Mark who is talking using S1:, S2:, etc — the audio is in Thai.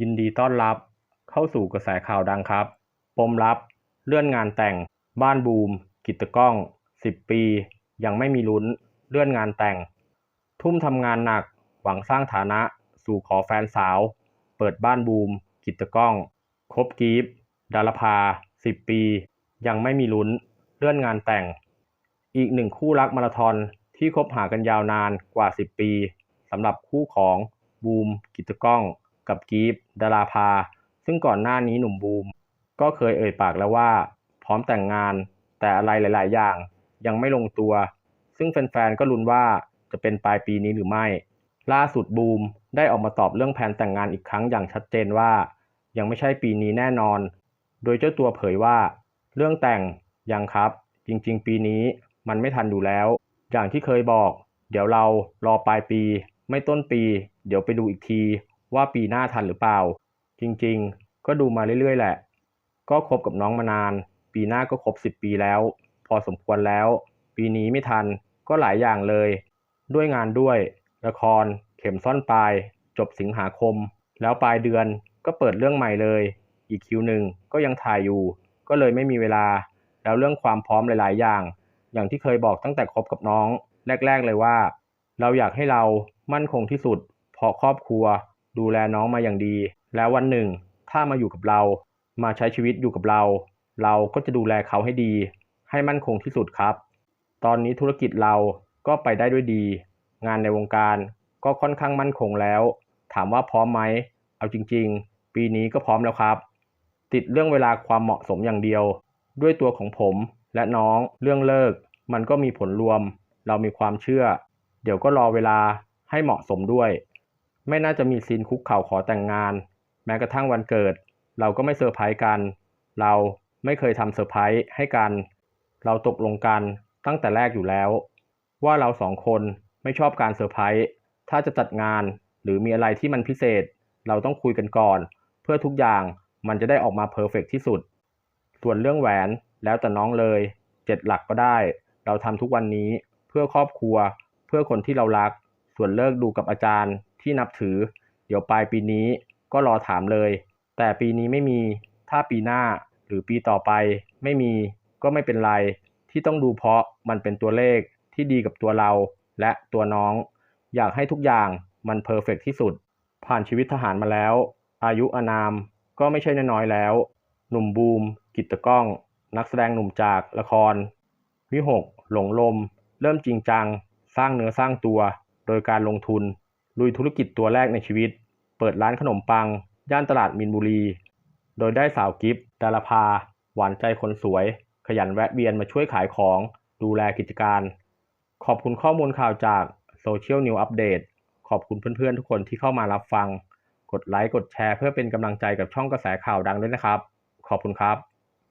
S1: ยินดีต้อนรับเข้าสู่กระแสข่าวดังครับ ปมลับ เลื่อนงานแต่ง บ้านบูม กิตตก้อง 10 ปี ยังไม่มีลุ้น เลื่อนงานแต่ง ทุ่มทำงานหนัก หวังสร้างฐานะ สู่ขอแฟนสาว เปิดบ้านบูม กิตตก้อง คบกีฟดารภา10 ปี ยังไม่มีลุ้น เลื่อนงานแต่ง อีกหนึ่งคู่รักมาราธอนที่คบหากันยาวนานกว่า 10 ปีสำหรับคู่ของบูม กิตตก้อง กับกีฟดาราภา ซึ่งก่อนหน้านี้หนุ่มบูม ก็เคยเอ่ยปากแล้วว่า พร้อมแต่งงาน แต่อะไรหลาย ๆ อย่างยังไม่ลงตัว ซึ่งแฟน ๆ ก็ลุ้นว่าจะเป็นปลายปีนี้หรือไม่ ล่าสุดบูมได้ออกมาตอบเรื่องแผนแต่งงานอีกครั้งอย่างชัดเจนว่า ยังไม่ใช่ปีนี้แน่นอน โดยเจ้าตัวเผยว่า เรื่องแต่งยังครับ จริง ๆ ปีนี้มันไม่ทันอยู่แล้ว อย่างที่เคยบอก เดี๋ยวเรารอปลายปี ไม่ต้นปี เดี๋ยวไปดูอีกที ว่าปีหน้าทันหรือเปล่า จริงๆ ก็ดูมาเรื่อยๆ แหละ ก็คบกับน้องมานาน ปีหน้าก็ครบ 10 ปีแล้ว พอสมควรแล้ว ปีนี้ไม่ทันก็หลายอย่างเลย ด้วยงานด้วย ละคร เข็มซ่อนปลาย จบสิงหาคม แล้วปลายเดือนก็เปิดเรื่องใหม่เลย อีกคิวหนึ่งก็ยังถ่ายอยู่ ก็เลยไม่มีเวลา แล้วเรื่องความพร้อมหลาย ๆ อย่าง อย่างที่เคยบอกตั้งแต่คบกับน้อง แรก ๆ เลยว่า เราอยากให้เรามั่นคงที่สุด เพราะครอบครัว ดูแลน้องมาอย่างดี แล้ววันหนึ่ง ถ้ามาอยู่กับเรา มาใช้ชีวิตอยู่กับเรา เราก็จะดูแลเขาให้ดี ให้มั่นคงที่สุดครับ ตอนนี้ธุรกิจเราก็ไปได้ด้วยดี งานในวงการก็ค่อนข้างมั่นคงแล้ว ถามว่าพร้อมไหม เอาจริง ๆ ปีนี้ก็พร้อมแล้วครับ ติดเรื่องเวลาความเหมาะสมอย่างเดียว ด้วยตัวของผมและน้องเรื่องเลิก มันก็มีผลรวม เรามีความเชื่อ เดี๋ยวก็รอเวลาให้เหมาะสมด้วย ไม่น่าจะมีซีนคุกเข่าขอแต่งงาน แม้กระทั่งวันเกิด เราก็ไม่เซอร์ไพรส์กัน เราไม่เคยทำเซอร์ไพรส์ให้กัน เราตกลงกันตั้งแต่แรกอยู่แล้ว ว่าเราสองคนไม่ชอบการเซอร์ไพรส์ถ้าจะจัดงานหรือมีอะไรที่มันพิเศษ เราต้องคุยกันก่อน เพื่อทุกอย่างมันจะได้ออกมาเพอร์เฟกที่สุด ส่วนเรื่องแหวนแล้วแต่น้องเลยเจ็ดหลักก็ได้ เราทำทุกวันนี้เพื่อครอบครัว เพื่อคนที่เรารัก ส่วนเลิกดูกับอาจารย์ ที่นับถือ เดี๋ยวปลายปีนี้ก็รอถามเลย แต่ปีนี้ไม่มี ถ้าปีหน้าหรือปีต่อไป ไม่มีก็ไม่เป็นไร ที่ต้องดูเพราะมันเป็นตัวเลขที่ดีกับตัวเราและตัวน้อง อยากให้ทุกอย่างมันเพอร์เฟกที่สุด ผ่านชีวิตทหารมาแล้ว อายุอานามก็ไม่ใช่น้อยแล้ว หนุ่มบูม กิตตก้อง นักแสดงหนุ่มจากละคร วิหก หลงลม เริ่มจริงจัง สร้างเนื้อสร้างตัว โดยการลงทุน ลุยธุรกิจตัวแรกในชีวิต เปิดร้านขนมปัง ย่านตลาดมินบุรี โดยได้สาวกิฟดารภาหวานใจคนสวย ขยันแวะเวียนมาช่วยขายของ ดูแลกิจการ ขอบคุณข้อมูลข่าวจากโซเชียลนิวอัปเดตขอบคุณเพื่อนๆทุกคนที่เข้ามารับฟัง กดไลค์ กดแชร์เพื่อเป็นกำลังใจกับช่องกระแสข่าวดังด้วยนะครับ ขอบคุณครับ